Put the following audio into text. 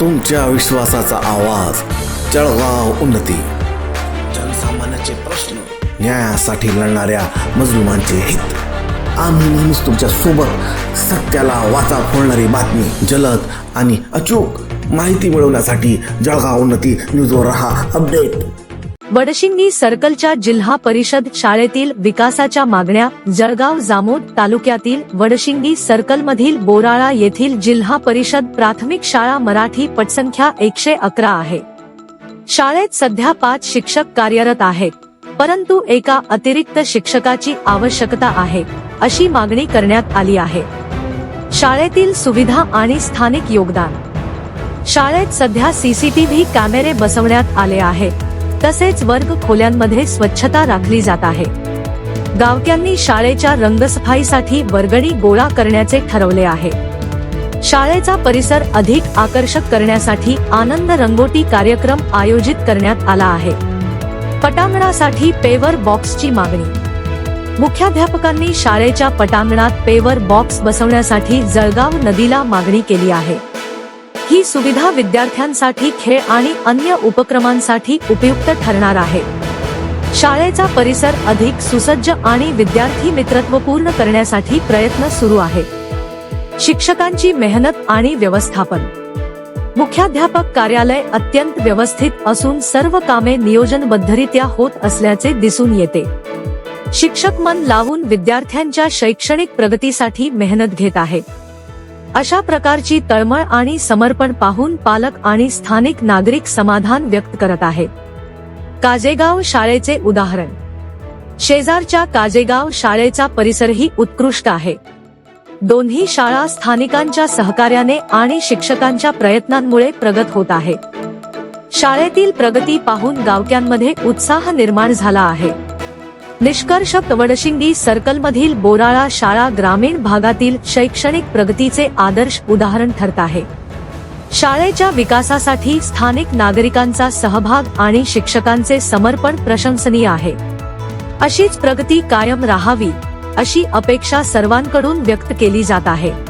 तुमच्या विश्वासाचा आवाज. जळगाव उन्नती. जनसामान्याचे प्रश्न न्यायासाठी लढणाऱ्या मजलुमांचे हित. आम्ही नेहमीच तुमच्यासोबत सत्याला वाचा फोडणारी बातमी जलद आणि अचूक माहिती मिळवण्यासाठी जळगाव उन्नती न्यूजवर रहा. अपडेट. वडशिंगी सर्कलच्या जिल्हा परिषद शाळेतील विकासाच्या मागण्या जळगाव जामोद तालुक्यातील वडशिंगी सर्कलमधील बोराळा येथील जिल्हा परिषद प्राथमिक शाळा मराठी पटसंख्या एकशे अकरा आहे. शाळेत सध्या पाच शिक्षक कार्यरत आहेत. परंतु एका अतिरिक्त शिक्षकाची आवश्यकता आहे अशी मागणी करण्यात आली आहे. शाळेतील सुविधा आणि स्थानिक योगदान. शाळेत सध्या सीसीटीव्ही कॅमेरे बसवण्यात आले आहेत. तसेच वर्ग खोल्यांमध्ये स्वच्छता राखली जात आहे. गावक्यांनी शाळेच्या रंगसफाईसाठी वर्गणी गोळा करण्याचे ठरवले आहे. शाळेचा परिसर अधिक आकर्षक करण्यासाठी आनंद रंगोटी कार्यक्रम आयोजित करण्यात आला आहे. पटांगणासाठी पेवर बॉक्सची मागणी. मुख्याध्यापकांनी शाळेच्या पटांगणात पेवर बॉक्स बसवण्यासाठी जळगाव नदीला मागणी केली आहे. ही सुविधा विद्यार्थ्यांसाठी खेळ आणि अन्य उपक्रमांसाठी उपयुक्त ठरणार आहे. शाळेचा परिसर अधिक सुसज्ज आणि विद्यार्थी मित्रत्वपूर्ण करण्यासाठी प्रयत्न सुरू आहे. शिक्षकांची मेहनत आणि व्यवस्थापन. मुख्याध्यापक कार्यालय अत्यंत व्यवस्थित असून सर्व कामे नियोजनबद्धरित्या होत असल्याचे दिसून येते. शिक्षक मन लावून विद्यार्थ्यांच्या शैक्षणिक प्रगतीसाठी मेहनत घेत आहेत अशा प्रकारची तळमळ आणि समर्पण पाहून पालक आणि स्थानिक नागरिक समाधान व्यक्त करत आहेत काजेगाव शाळेचे उदाहरण. शेजारच्या काजेगाव शाळेचा परिसरही उत्कृष्ट आहे. दोन्ही शाळा स्थानिकांच्या सहकार्याने आणि शिक्षकांच्या प्रयत्नांमुळे प्रगत होत आहे. शाळेतील प्रगती पाहून गावक्यांमध्ये उत्साह निर्माण झाला आहे. निष्कर्ष वडशिंगी सर्कलमधील बोराळा शाळा ग्रामीण भागातील शैक्षणिक प्रगतीचे आदर्श उदाहरण ठरत आहे. शाळेच्या विकासासाठी स्थानिक नागरिकांचा सहभाग आणि शिक्षकांचे समर्पण प्रशंसनीय आहे. अशीच प्रगती कायम राहावी अशी अपेक्षा सर्वांकडून व्यक्त केली जात आहे.